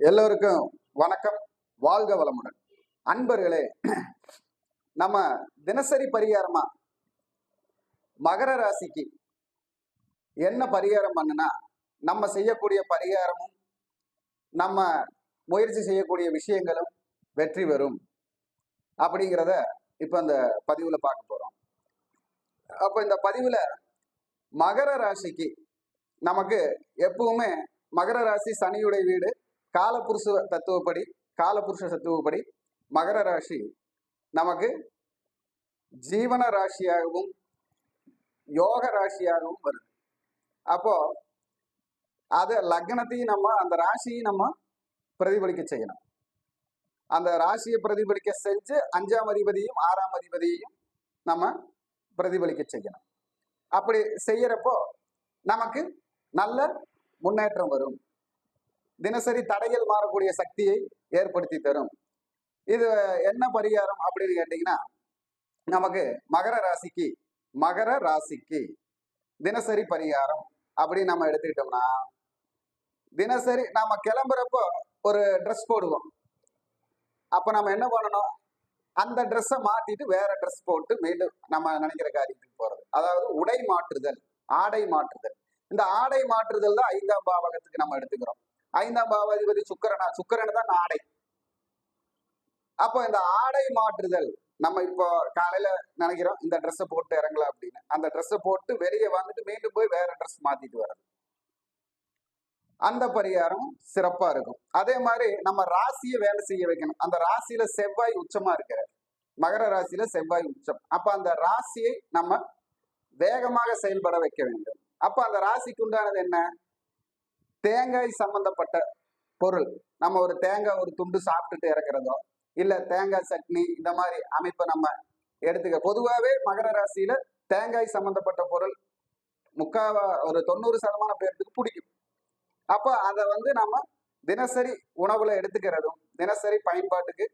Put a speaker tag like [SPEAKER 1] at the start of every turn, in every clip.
[SPEAKER 1] எல்லோருக்கும் வணக்கம். வாழ்க வளமுடன். அன்பர்களே நம்ம தினசரி பரிகாரமா? மகர ராசிக்கு என்ன பரிகாரம் பண்ணுனா நம்ம செய்யக்கூடிய பரிகாரமும் நம்ம முயற்சி செய்யக்கூடிய விஷயங்களும் வெற்றி பெறும். அப்படிங்கிறத இப்போ இந்த பதிவில் பார்க்க போகிறோம் அப்போ இந்த பதிவில் மகர ராசிக்கு நமக்கு எப்பவுமே மகர ராசி சனியுடைய வீடு காலபுருஷ தத்துவப்படி காலபுருஷ தத்துவப்படி மகர ராசி நமக்கு ஜீவன ராசியாகவும் யோக ராசியாகவும் வருது. அப்போ அது லக்னத்தையும் நம்ம அந்த ராசியை நம்ம பிரதிபலிக்க செய்யணும். அந்த ராசியை பிரதிபலிக்க செஞ்சு அஞ்சாம் அதிபதியும் ஆறாம் அதிபதியையும் நம்ம பிரதிபலிக்க செய்யணும். அப்படி செய்யறப்போ நமக்கு நல்ல முன்னேற்றம் வரும். தினசரி தடையில் மாறக்கூடிய சக்தியை ஏற்படுத்தி தரும். இது என்ன பரிகாரம் அப்படின்னு கேட்டிங்கன்னா நமக்கு மகர ராசிக்கு மகர ராசிக்கு தினசரி பரிகாரம் அப்படின்னு நம்ம எடுத்துக்கிட்டோம்னா தினசரி நம்ம கிளம்புறப்போ ஒரு ட்ரெஸ் போடுவோம். அப்போ நம்ம என்ன பண்ணணும்? அந்த ட்ரெஸ்ஸை மாற்றிட்டு வேற ட்ரெஸ் போட்டு மீண்டும் நம்ம நினைக்கிற காரியத்துக்கு போகிறது அதாவது உடை மாற்றுதல் ஆடை மாற்றுதல். இந்த ஆடை மாற்றுதல் தான் ஐந்தாம் பாவகத்துக்கு நம்ம எடுத்துக்கிறோம். ஐந்தாம் பாவாதிபதி சுக்கரனா? சுக்கரன் தான் ஆடை. அப்போ இந்த ஆடை மாற்றுதல் நம்ம இப்போ காலையில நினைக்கிறோம் இந்த ட்ரெஸ்ஸை போட்டு இறங்கலாம் அப்படின்னு. அந்த ட்ரெஸ்ஸை போட்டு வெளியே வந்துட்டு மீண்டும் போய் வேற ட்ரெஸ் மாத்திட்டு வர்றது. அந்த பரிகாரம் சிறப்பா இருக்கும். அதே மாதிரி நம்ம ராசியை வேலை செய்ய வைக்கணும். அந்த ராசியில செவ்வாய் உச்சமா இருக்கிறார். மகர ராசியில செவ்வாய் உச்சம். அப்ப அந்த ராசியை நம்ம வேகமாக செயல்பட வைக்க வேண்டும். அப்ப அந்த ராசிக்கு உண்டானது என்ன? தேங்காய் சம்பந்தப்பட்ட பொருள். நம்ம ஒரு தேங்காய் ஒரு துண்டு சாப்பிட்டுட்டு இறக்குறதோ இல்ல தேங்காய் சட்னி இந்த மாதிரி அமைப்பை நம்ம எடுத்துக்க பொதுவாகவே மகர ராசியில தேங்காய் சம்பந்தப்பட்ட பொருள் முக்காவா ஒரு தொண்ணூறு சதமான பேர்த்துக்கு பிடிக்கும். அப்போ அதை வந்து நம்ம தினசரி உணவுல எடுத்துக்கிறதும் தினசரி பயன்பாட்டுக்கு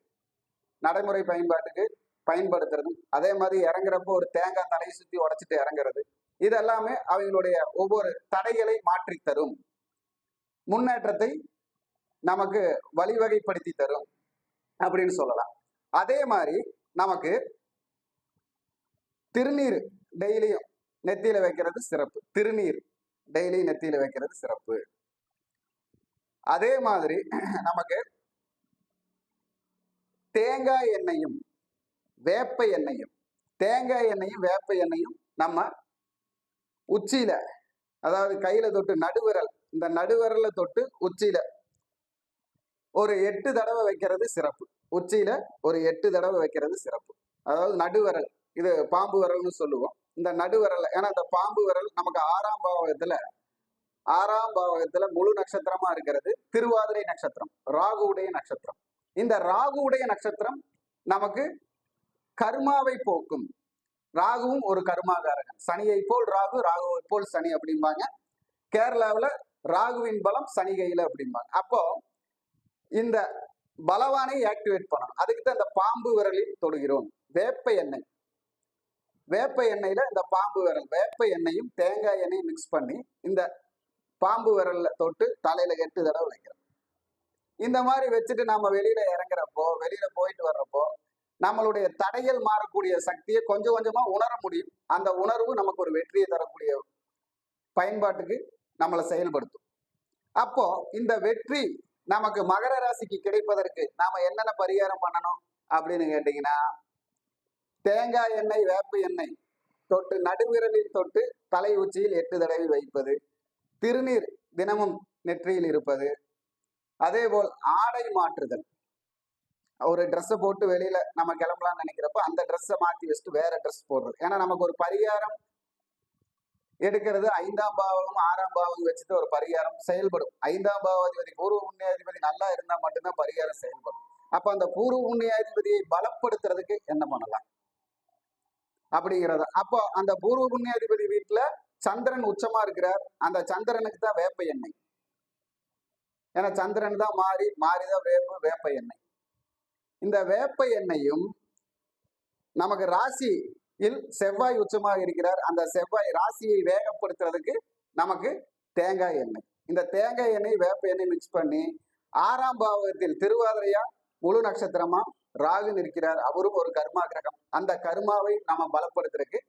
[SPEAKER 1] நடைமுறை பயன்பாட்டுக்கு பயன்படுத்துறதும் அதே மாதிரி இறங்குறப்போ ஒரு தேங்காய் தலையை சுத்தி உடைச்சிட்டு இறங்குறது இது எல்லாமே அவங்களுடைய ஒவ்வொரு தடைகளை மாற்றி தரும் முன்னேற்றத்தை நமக்கு வழிவகைப்படுத்தி தரும் அப்படின்னு சொல்லலாம். அதே மாதிரி நமக்கு திருநீர் டெய்லியும் நெத்தியில வைக்கிறது சிறப்பு. திருநீர் டெய்லி நெத்தியில வைக்கிறது சிறப்பு. அதே மாதிரி நமக்கு தேங்காய் எண்ணெயும் வேப்ப எண்ணெயும் தேங்காய் எண்ணெயும் வேப்ப எண்ணெயும் நம்ம உச்சியில அதாவது கையில தொட்டு நடுவிரல் இந்த நடுவரல தொட்டு உச்சியில ஒரு எட்டு தடவை வைக்கிறது சிறப்பு. உச்சியில ஒரு எட்டு தடவை வைக்கிறது சிறப்பு. அதாவது நடுவரல். இது பாம்பு விரல்னு சொல்லுவோம். இந்த நடுவரல் ஏன்னா இந்த பாம்பு விரல் நமக்கு ஆறாம் பாவகத்துல ஆறாம் பாவகத்துல முழு நட்சத்திரமா இருக்கிறது. திருவாதிரை நட்சத்திரம் ராகுவுடைய நட்சத்திரம். இந்த ராகுவுடைய நட்சத்திரம் நமக்கு கர்மாவை போக்கும். ராகுவும் ஒரு கர்மாகாரகன். சனியை போல் ராகு ராகுவை போல் சனி அப்படிம்பாங்க. கேரளாவில் ராகுவின் பலம் சனி கையில அப்படிம்பாங்க. அப்போ இந்த பலவானை ஆக்டிவேட் பண்ணணும். அதுக்கு தான் இந்த பாம்பு விரலில் தொடுகிறோம். வேப்ப எண்ணெய். வேப்ப எண்ணெயில இந்த பாம்பு விரல் வேப்ப எண்ணெயும் தேங்காய் எண்ணெயும் மிக்ஸ் பண்ணி இந்த பாம்பு விரல்ல தொட்டு தலையில எட்டு தடவை வைக்கிறோம். இந்த மாதிரி வச்சுட்டு நம்ம வெளியில இறங்குறப்போ வெளியில போயிட்டு வர்றப்போ நம்மளுடைய தடைகள் மாறக்கூடிய சக்தியை கொஞ்சம் கொஞ்சமா உணர முடியும். அந்த உணர்வு நமக்கு ஒரு வெற்றியை தரக்கூடிய பயன்பாட்டுக்கு நம்மளை செயல்படுத்தும். அப்போ இந்த வெற்றி நமக்கு மகர ராசிக்கு கிடைப்பதற்கு நாம என்னென்ன பரிகாரம் பண்ணணும் அப்படின்னு கேட்டீங்கன்னா தேங்காய் எண்ணெய் வேப்ப எண்ணெய் தொட்டு நடுவிரலில் தொட்டு தலை உச்சியில் எட்டு தடவை வைப்பது திருநீர் தினமும் நெற்றியில் இருப்பது அதே போல் ஆடை மாற்றுதல். ஒரு ட்ரெஸ்ஸை போட்டு வெளியில நம்ம கிளம்பலாம்னு நினைக்கிறப்போ அந்த ட்ரெஸ்ஸை மாத்தி வச்சுட்டு வேற ட்ரெஸ் போடுறது. ஏன்னா நமக்கு ஒரு பரிகாரம் எடுக்கிறது ஐந்தாம் பாவம் ஆறாம் பாவம் வச்சுட்டு ஒரு பரிகாரம் செயல்படும். ஐந்தாம் பாவாதிபதி பூர்வ புண்ணியாதிபதி நல்லா இருந்தா மட்டும்தான் பரிகாரம் செயல்படும். அப்ப அந்த பூர்வ புண்ணியாதிபதியை பலப்படுத்துறதுக்கு என்ன பண்ணலாம்? அப்படிங்கிறத. அப்போ அந்த பூர்வ புண்ணியாதிபதி வீட்டுல சந்திரன் உச்சமா இருக்கிறார். அந்த சந்திரனுக்கு தான் வேப்ப எண்ணெய். ஏன்னா சந்திரன் தான் மாறி மாறிதான் வேப்ப வேப்ப எண்ணெய். இந்த வேப்ப எண்ணெயும் நமக்கு ராசி இல் செவ்வாய் உச்சமாக இருக்கிறார். அந்த செவ்வாய் ராசியை வேகப்படுத்துறதுக்கு நமக்கு தேங்காய் எண்ணெய். இந்த தேங்காய் எண்ணெய் வேப்ப எண்ணெய் மிக்ஸ் பண்ணி ஆறாம் பாவகத்தில் திருவாதிரையா முழு நட்சத்திரமா ராகு நிற்கிறார். அவரும் ஒரு கர்மா கிரகம். அந்த கர்மாவை நாம பலப்படுத்துறதுக்கு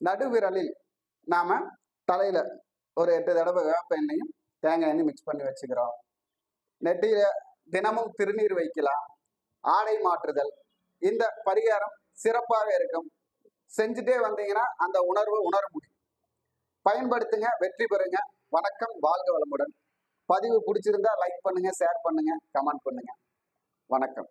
[SPEAKER 1] நடுவிரலில் நாம தலையில ஒரு எட்டு தடவை வேப்ப எண்ணெயும் தேங்காய் எண்ணெய் மிக்ஸ் பண்ணி வச்சுக்கிறோம். நெட்டியில தினமும் திருநீர் வைக்கலாம். ஆடை மாற்றுதல். இந்த பரிகாரம் சிறப்பாக இருக்கும். செஞ்சுட்டே வந்தீங்கன்னா அந்த உணர்வு உணர முடியும் பயன்படுத்துங்க வெற்றி பெறுங்க. வணக்கம் வாழ்க வளமுடன். பதிவு பிடிச்சிருந்தா லைக் பண்ணுங்க ஷேர் பண்ணுங்க கமெண்ட் பண்ணுங்க. வணக்கம்.